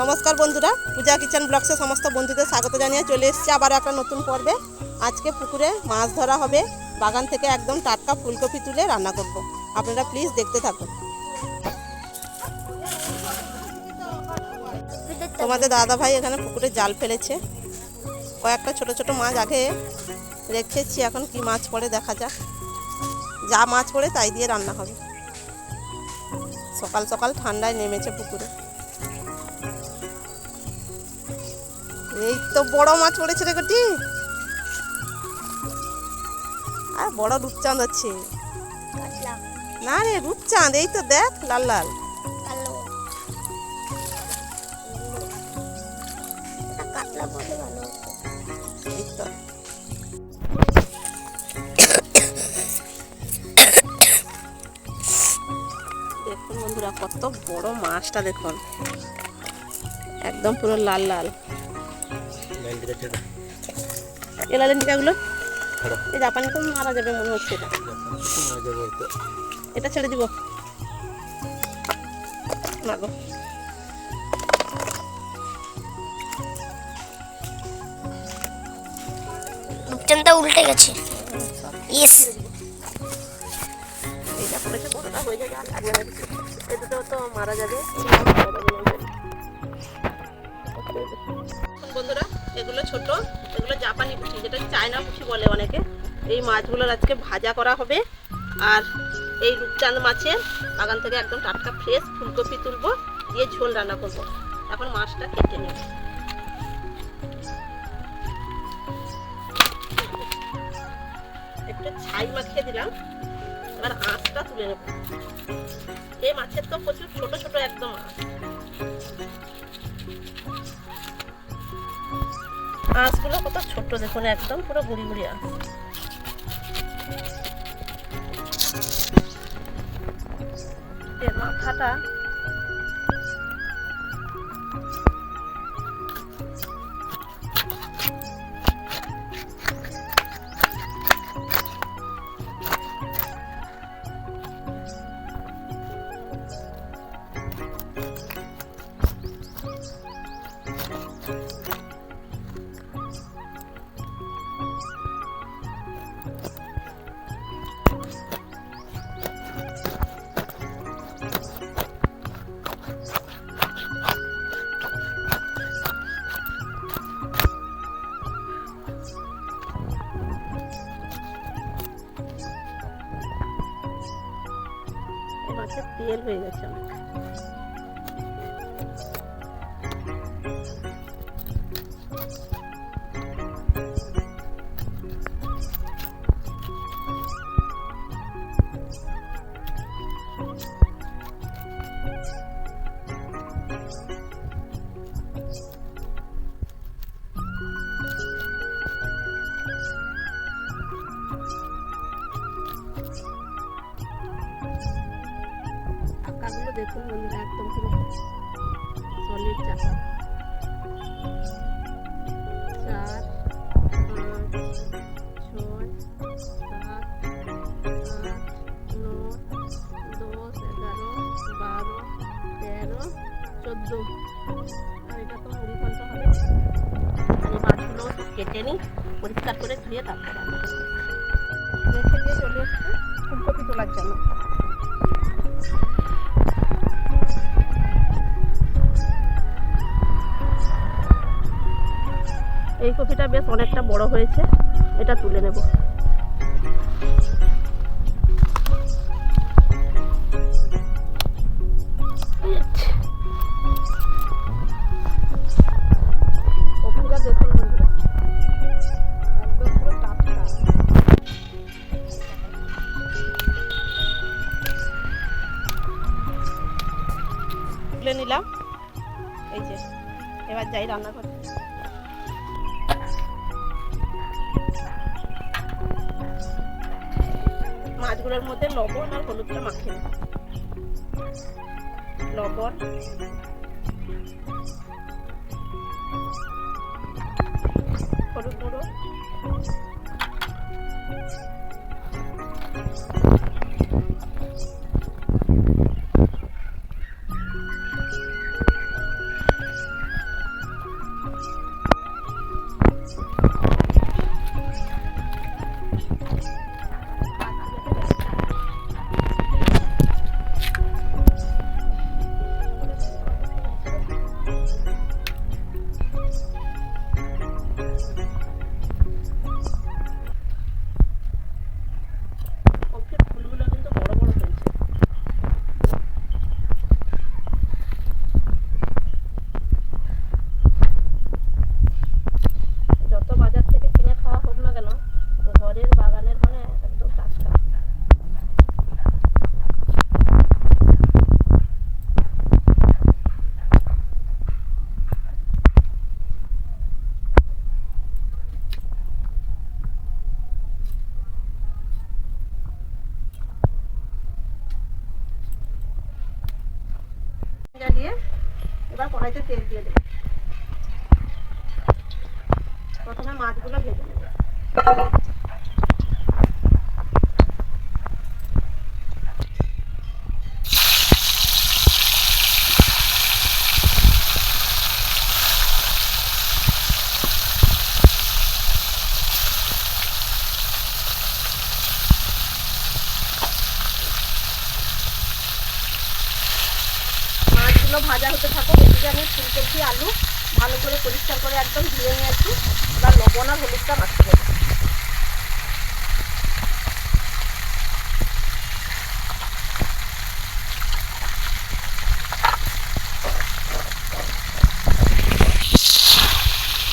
নমস্কার বন্ধুরা, পূজা কিচেন ব্লগসে সমস্ত বন্ধুদের স্বাগত জানিয়ে চলে এসেছি আবার একটা নতুন পর্বে। আজকে পুকুরে মাছ ধরা হবে, বাগান থেকে একদম টাটকা ফুলকপি তুলে রান্না করব। আপনারা প্লিজ দেখতে থাকুন। তোমাদের দাদা ভাই এখানে পুকুরে জাল ফেলেছে। কয়েকটা ছোট ছোট মাছ আগে রেখেছি, এখন কি মাছ পড়ে দেখা যাক। যা মাছ পড়ে তাই দিয়ে রান্না হবে। সকাল সকাল ঠান্ডায় নেমেছে পুকুরে। এই তো বড় মাছ পড়েছে রে কটি আর বড় রূপচাঁদ আছে। না রে, রূপচাঁদ, এই তো দেখ, লাল লাল। দেখুন বন্ধুরা, কত বড় মাছটা দেখুন। একদম পুরো লাল লাল। এলালেন এই জাপানি তো মারা যাবে মনে হচ্ছে এটা। এটা ছেড়ে দিব। না গো রূপচাঁদটা উল্টে গেছে। ইয়েস এইটা পড়েছে বড়টা হয়ে যাবে আর লাগবে না। কিছু এই দুটো তো মারা যাবে। এগুলো ছোট, এগুলো জাপানি পুঁটি যেটা চায়না পুঁটি বলে অনেকে। এই মাছগুলোর আজকে ভাজা করা হবে। আর এই রূপচাঁদ মাছের বাগান থেকে একদম টাটকা ফ্রেশ ফুলকপি তুলবো, দিয়ে ঝোল রান্না করব। এখন মাছটা কেটে নেব। একটু ছাই মাখিয়ে দিলাম। এবার আঁশটা তুলে নেব। এই মাছের তো প্রচুর ছোট ছোট একদম আঁশ আঁশগুলো কত ছোট দেখুন একদম পুরো গুড়ি গুড়ি আঁশ মাথাটা এটা তো আর মাছগুলো কেটে নিই, পরিষ্কার করে ধুয়ে তারপর রেখে দিয়ে চলে এসছে। ফুলকপি তোলার জন্য এই কপিটা বেশ অনেকটা বড় হয়েছে, এটা তুলে নেব। লবণ হলুদ গুঁড়ো কড়াইতে তেল দিয়ে দেবো। প্রথমে মাছগুলো ভেজে নেব মাছগুলো ভাজা হতে থাকো, এদিকে আমি ফুলকপি আলু ভালো করে পরিষ্কার করে একদম ধুয়ে নিয়েছি। এবার লবণ আর হলুদটা মাখতে দেবো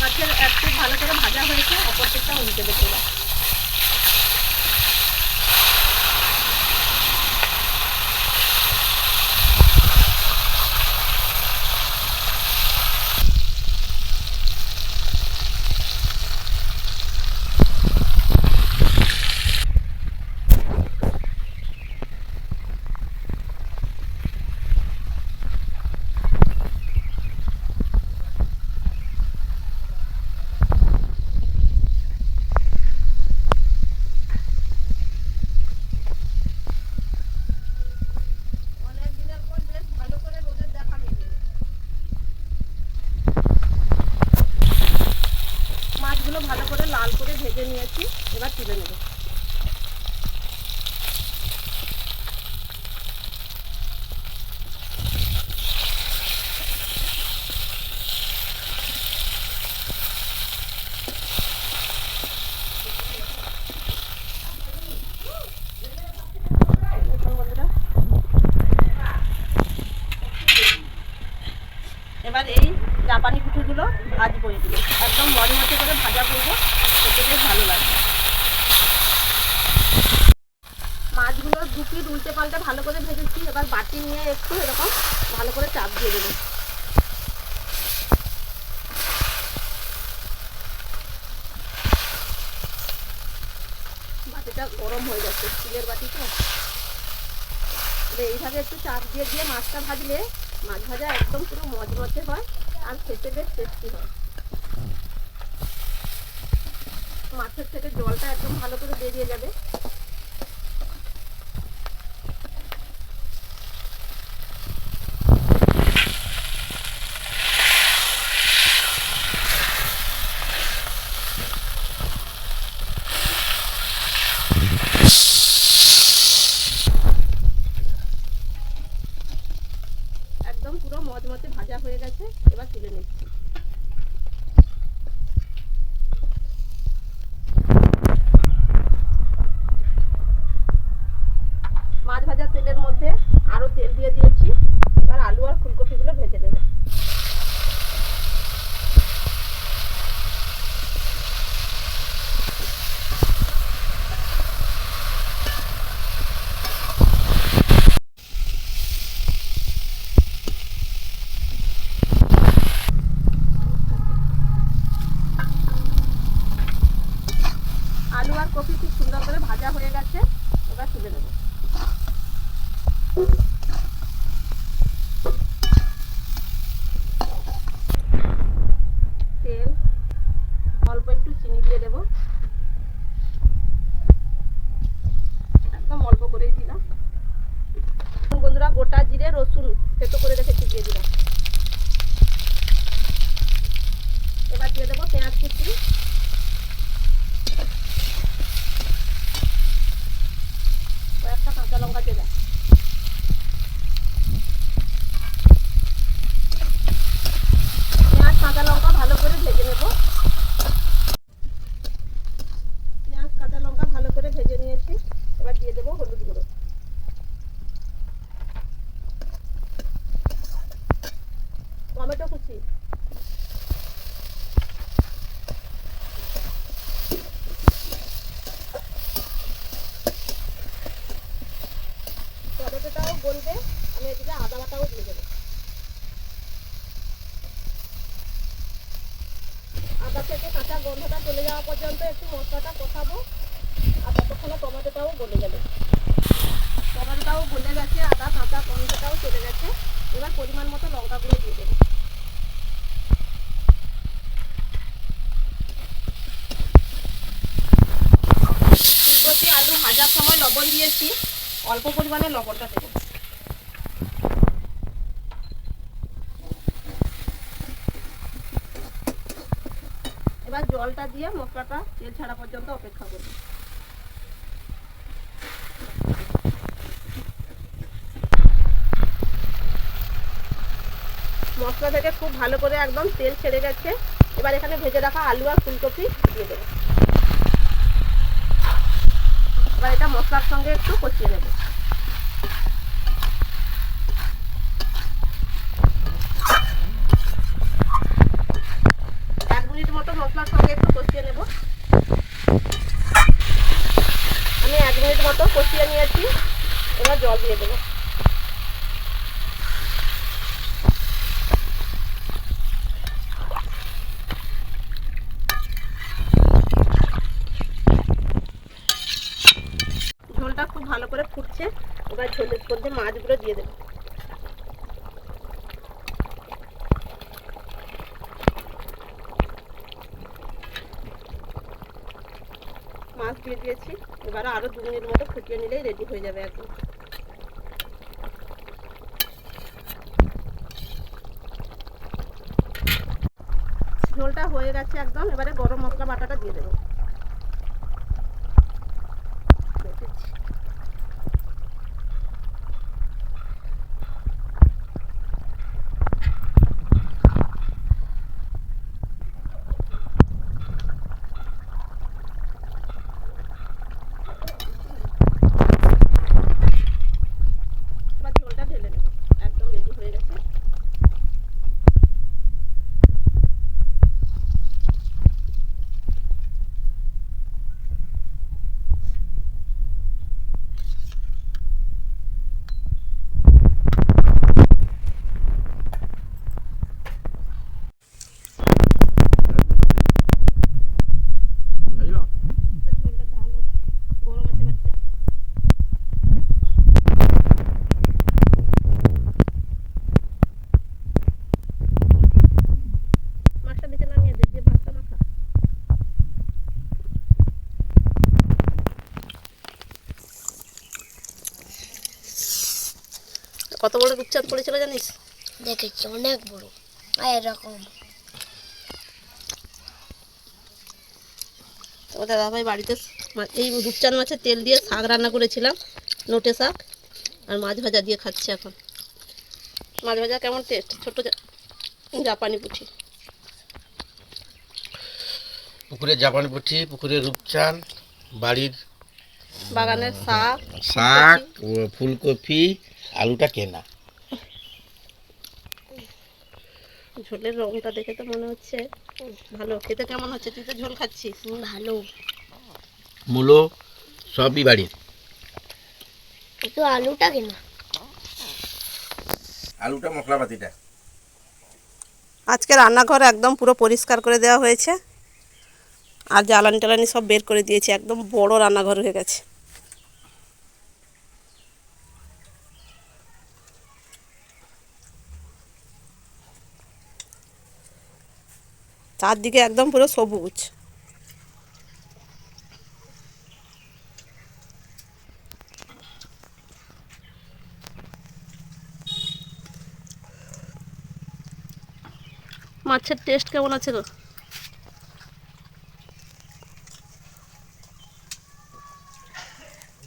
মাছের এক পিঠ ভালো করে ভাজা হয়েছে, অপর পিঠটা উল্টে দেবো এবার। অনেক দিনের পর বেশ ভালো করে রোদের দেখা মিলল মাছগুলো ভালো করে লাল করে ভেজে নিয়েছি এবার তুলে নেব। এবার এই জাপানি কুকুরগুলো ভাজবো এগুলো একদম মচমচে করে ভাজা করব খেতে বেশ ভালো লাগবে মাছগুলো দু পিট উল্টে পাল্টে ভালো করে ভেজেছি এবার বাটি নিয়ে একটু এরকম ভালো করে চাপ দিয়ে দেবো। বাটিটা গরম হয়ে যাচ্ছে স্টিলের বাটি তো। এইভাবে একটু চাপ দিয়ে দিয়ে মাছটা ভাজলে, মাছ ভাজা একদম পুরো মচমচে হয় আর খেতে বেশ টেস্টি হয়। মাছের থেকে জলটা একদম ভালো করে বেরিয়ে যাবে। একদম মতে মচমচে ভাজা হয়ে গেছে এবার তুলে নিচ্ছি মাছ ভাজা তেলের মধ্যে আরও তেল দিয়ে দিয়েছি এবার আলু আর ফুলকপিগুলো ভেজে নেব আলু আর কপি খুব সুন্দর করে ভাজা হয়ে গেছে এবার তুলে নেব তেল অল্প একটু চিনি দিয়ে দেব একদম অল্প করেই দিলাম বন্ধুরা গোটা জিরে রসুন থেতো করে রেখেছি দিয়ে দিলাম এবার দিয়ে দেবো পেঁয়াজ কুচি পর্যন্ত একটু মশলাটা কষাবো। আর ততক্ষণে টমেটোটাও গলে গেলে টমেটোটাও গলে গেছে, আদা, কাঁচা টমেটোটাও চলে গেছে। এবার পরিমাণ মতো লঙ্কা গুঁড়ো দিয়ে দেবো। আলু ভাজার সময় লবণ দিয়েছি। অল্প পরিমাণে লবণটা দেবো। জলটা দিয়ে মশলাটা তেল ছাড়া পর্যন্ত অপেক্ষা করব। মশলা থেকে খুব ভালো করে একদম তেল ছেড়ে গেছে। এবার এখানে ভেজে রাখা আলু আর ফুলকপি দিয়ে দেবো। এবার এটা মশলার সঙ্গে একটু কষিয়ে নেব এক মিনিট মতো মশলার সঙ্গে একটু কষিয়ে নেব আমি এক মিনিট মতো কষিয়ে নিয়েছি এবার জল দিয়ে দেবো। ঝোলটা খুব ভালো করে ফুটছে। এবার ঝোলের মধ্যে মাছগুলো দিয়ে দেবো। দিয়ে দিয়েছি। এবার আরও দু মিনিট মতো ফুটিয়ে নিলেই রেডি হয়ে যাবে একদম ঝোলটা হয়ে গেছে একদম। এবারে গরম মশলা বাটাটা দিয়ে দেবো এবার ঝোলটা ঢেলে নেব একদম রেডি হয়ে গেছে ঝোলটা ঢাল দেবো গরম আছে বাচ্চা মাছটা দিতে নামিয়ে দে দিয়ে ভাতটা মাখা কত বড় রূপচাঁদ পড়েছিল জানিস? দেখেছি অনেক বড়। আর এরকম। তো দাদাভাই বাড়িতে এই রূপচাঁদ মাছের তেল দিয়ে শাক রান্না করেছিলাম নোটে শাক আর মাছ ভাজা দিয়ে খাচ্ছি এখন। মাছ ভাজা কেমন টেস্ট ছোটো জাপানি পুঁটি পুকুরে জাপানি পুঁটি পুকুরে রূপচান বাড়ির বাগানের শাক শাক ফুলকপি আলুটা কেনা। ঝোলের রংটা দেখে তো মনে হচ্ছে ভালো। খেতে কেমন হচ্ছে? তুই তো ঝোল খাচ্ছিস। ভালো। মূলো সবই বাড়ির। তো আলুটা কেনা। আলুটা মশলাপাতিটা। আজকে রান্নাঘর একদম পুরো পরিষ্কার করে দেওয়া হয়েছে। আর জ্বালানি টালানি সব বের করে দিয়েছি। একদম বড় রান্নাঘর হয়ে গেছে। চারদিকে একদম পুরো সবুজ। মাছের টেস্ট কেমন আছে গো?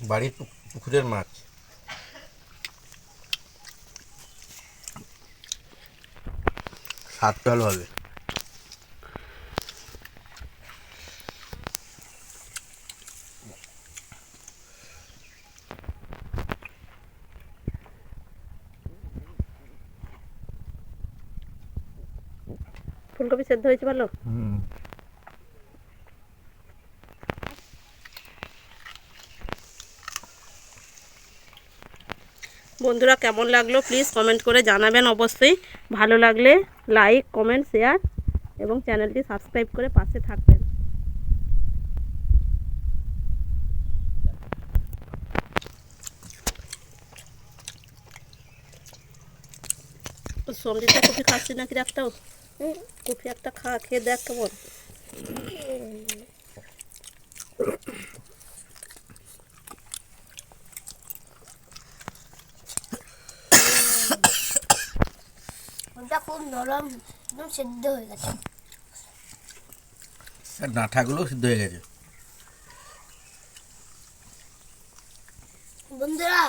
বাড়ির পুকুরের মাছ। স্বাদ ভালো হবে ফুলকপি সেদ্ধ হয়েছে ভালো বন্ধুরা কেমন লাগল? প্লিজ কমেন্ট করে জানাবেন অবশ্যই। ভালো লাগলে লাইক কমেন্ট শেয়ার এবং চ্যানেলটি সাবস্ক্রাইব করে পাশে থাকবেন। সন্দীপটা কফি খাচ্ছি নাকি রে একটাও কফি একটা খা খেয়ে দেখ কেমন। নরম সিদ্ধ হয়ে গেছে। বন্ধুরা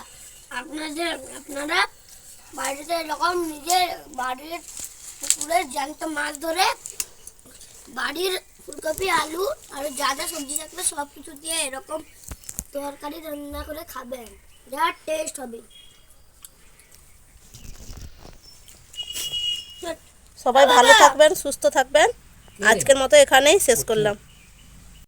আপনাদের আপনারা বাড়িতে এরকম নিজের বাড়ির পুকুরের জ্যান্ত মাছ ধরে বাড়ির ফুলকপি আলু আর যা যা সবজি থাকবে সব কিছু দিয়ে এরকম তরকারি রান্না করে খাবেন। যা টেস্ট হবে। সবাই ভালো থাকবেন সুস্থ থাকবেন। আজকের মতো এখানেই শেষ করলাম।